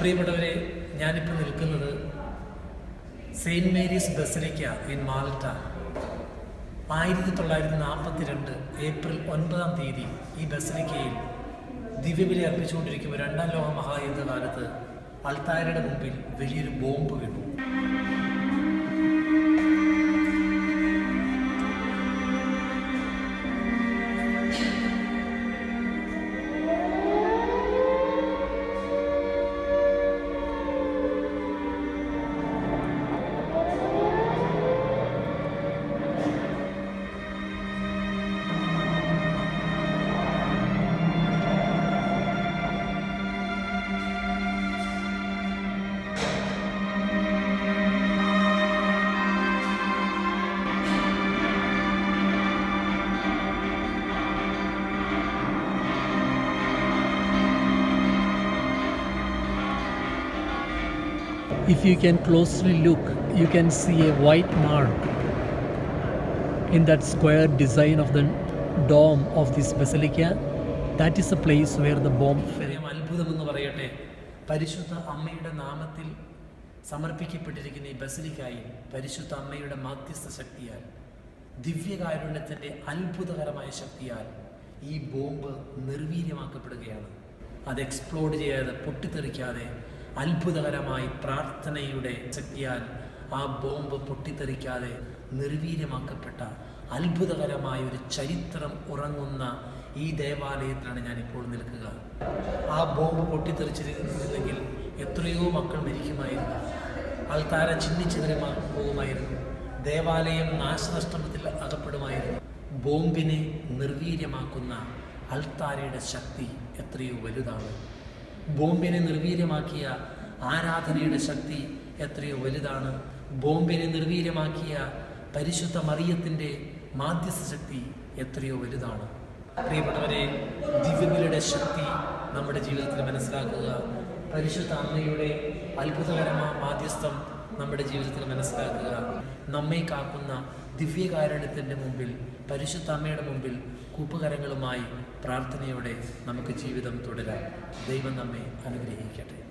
പ്രിയപ്പെട്ടവരെ ഞാനിപ്പോൾ നിൽക്കുന്നത് Saint Mary's basilica in Malta ആയിരത്തി തൊള്ളായിരത്തി നാൽപ്പത്തി രണ്ട് ഏപ്രിൽ ഒൻപതാം തീയതി ഈ ബസലിക്കയിൽ ദിവ്യബലി അർപ്പിച്ചുകൊണ്ടിരിക്കുമ്പോൾ രണ്ടാം ലോക മഹായുദ്ധകാലത്ത് അൾത്താരയുടെ മുമ്പിൽ വലിയൊരു ബോംബ് വീണു. If you can closely look, you can see a white mark in that square design of the dome of this basilica. That is the place where the bomb fell. അത്ഭുതമെന്ന് പറയട്ടെ പരിശുദ്ധ അമ്മയുടെ നാമത്തിൽ സമർപ്പിക്കപ്പെട്ടിരിക്കുന്ന ഈ ബസലിക്കായി പരിശുദ്ധ അമ്മയുടെ മാധ്യസ്ഥ ശക്തിയാൽ ദിവ്യകാരുണ്യത്തിന്റെ അത്ഭുതകരമായ ശക്തിയാൽ ഈ ബോംബ് നിർവീര്യമാക്കപ്പെടുകയാണ് അത് എക്സ്പ്ലോഡ് ചെയ്യാതെ പൊട്ടിത്തെറിക്കാതെ അത്ഭുതകരമായി പ്രാർത്ഥനയുടെ ശക്തിയാൽ ആ ബോംബ് പൊട്ടിത്തെറിക്കാതെ നിർവീര്യമാക്കപ്പെട്ട അത്ഭുതകരമായ ഒരു ചരിത്രം ഉറങ്ങുന്ന ഈ ദേവാലയത്തിലാണ് ഇപ്പോൾ നിൽക്കുക. ആ ബോംബ് പൊട്ടിത്തെറിച്ചിരുന്നില്ലെങ്കിൽ എത്രയോ മക്കൾ മരിക്കുമായിരുന്നു. ആൾക്കാര ചിന്നിച്ചിതറി പോകുമായിരുന്നു ദേവാലയം നാശനഷ്ടത്തിൽ അകപ്പെടുമായിരുന്നു. ബോംബിനെ നിർവീര്യമാക്കുന്ന അൾത്താരയുടെ ശക്തി എത്രയോ വലുതാണ്. ബോംബിനെ നിർവീര്യമാക്കിയ ആരാധനയുടെ ശക്തി എത്രയോ വലുതാണ്. ബോംബിനെ നിർവീര്യമാക്കിയ പരിശുദ്ധ മറിയത്തിന്റെ മാധ്യസ്ഥ ശക്തി എത്രയോ വലുതാണ്. പ്രിയപ്പെട്ടവരെ ദിവ്യബലിയുടെ ശക്തി നമ്മുടെ ജീവിതത്തിൽ മനസ്സിലാക്കുക. പരിശുദ്ധ അമ്മയുടെ അത്ഭുതകരമായ മാധ്യസ്ഥം നമ്മുടെ ജീവിതത്തിൽ മനസ്സിലാക്കുക. നമ്മെ കാക്കുന്ന ദിവ്യകാരുണ്യത്തിന്റെ മുമ്പിൽ പരിശുദ്ധ അമ്മയുടെ മുമ്പിൽ കൂപ്പുകരങ്ങളുമായി പ്രാർത്ഥനയോടെ നമുക്ക് ജീവിതം തുടരാം. ദൈവം നമ്മെ അനുഗ്രഹിക്കട്ടെ.